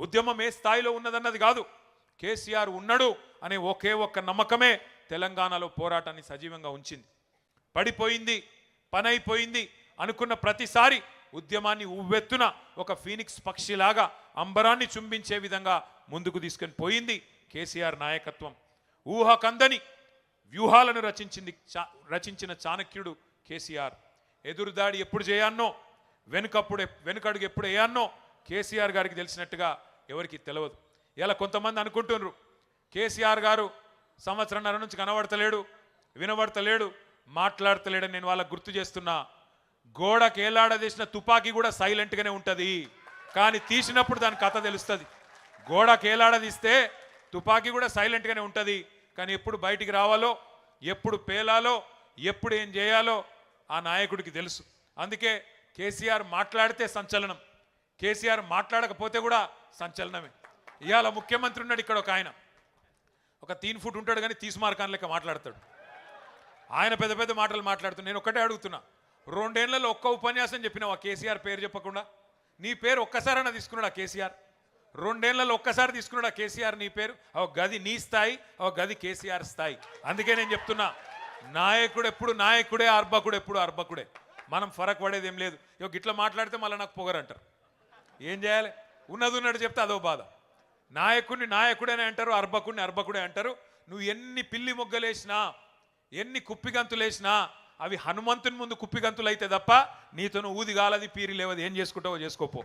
ఉద్యమం ఏ స్థాయిలో ఉన్నదన్నది కాదు. కేసీఆర్ ఉన్నాడు అనే ఒకే ఒక్క నమ్మకమే తెలంగాణలో పోరాటాన్ని సజీవంగా ఉంచింది. పడిపోయింది పనైపోయింది అనుకున్న ప్రతిసారి ఉద్యమాన్ని ఉవ్వెత్తున ఒక ఫీనిక్స్ పక్షిలాగా అంబరాన్ని చుంబించే విధంగా ముందుకు తీసుకొని పోయింది కేసీఆర్ నాయకత్వం. ఊహకందని వ్యూహాలను రచించింది చా- రచించిన చాణక్యుడు కేసీఆర్. ఎదురుదాడి ఎప్పుడు చేయాన్నో వెనుకప్పుడు వెనుకడుగు ఎప్పుడు వేయాన్నో కేసీఆర్ గారికి తెలిసినట్టుగా ఎవరికి తెలియదు ఇలా కొంతమంది అనుకుంటున్నారు కేసీఆర్ గారు సంవత్సరంన్నర నుంచి కనబడతలేడు వినబడతలేడు మాట్లాడతలేడని నేను వాళ్ళకు గుర్తు చేస్తున్నా. గోడకి ఏలాడదీసిన తుపాకీ కూడా సైలెంట్గానే ఉంటుంది కానీ తీసినప్పుడు దాని కథ తెలుస్తుంది. గోడకి ఏలాడదీస్తే తుపాకీ కూడా సైలెంట్గానే ఉంటుంది కానీ ఎప్పుడు బయటికి రావాలో ఎప్పుడు పేలాలో ఎప్పుడు ఏం చేయాలో ఆ నాయకుడికి తెలుసు. అందుకే కేసీఆర్ మాట్లాడితే సంచలనం. కేసీఆర్ మాట్లాడకపోతే కూడా సంచలనమే. ఇవాళ ముఖ్యమంత్రి ఉన్నాడు ఇక్కడ ఒక ఆయన. ఒక తీన్ ఫుట్ ఉంటాడు కానీ తీసిమార్కాన్ లెక్క మాట్లాడతాడు. ఆయన పెద్ద పెద్ద మాటలు మాట్లాడుతున్నా నేను ఒక్కటే అడుగుతున్నా. రెండేళ్ళలో ఒక్క ఉపన్యాసం చెప్పినావు ఆ కేసీఆర్ పేరు చెప్పకుండా? నీ పేరు ఒక్కసారైనా తీసుకున్నాడు ఆ కేసీఆర్? రెండేళ్ళలో ఒక్కసారి తీసుకున్నాడు ఆ కేసీఆర్ నీ పేరు? ఒక గది నీ స్థాయి ఒక గది కేసీఆర్ స్థాయి. అందుకే నేను చెప్తున్నా నాయకుడు ఎప్పుడు నాయకుడే అర్భకుడు ఎప్పుడు అర్భకుడే. మనం ఫరక్ పడేది ఏం లేదు. ఇక ఇట్లా మాట్లాడితే మళ్ళీ నాకు పొగరంటారు. ఏం చేయాలి? ఉన్నది ఉన్నట్టు చెప్తే అదో బాధ. నాయకుడిని నాయకుడనే అంటారు అర్భకుడిని అర్భకుడే అంటారు. నువ్వు ఎన్ని పిల్లి మొగ్గలేసినా ఎన్ని కుప్పిగంతులేసినా అవి హనుమంతుని ముందు కుప్పిగంతులు అయితే తప్ప నీతో ఊది గాలది పీరి లేవది ఏం చేసుకుంటావో చేసుకోపో.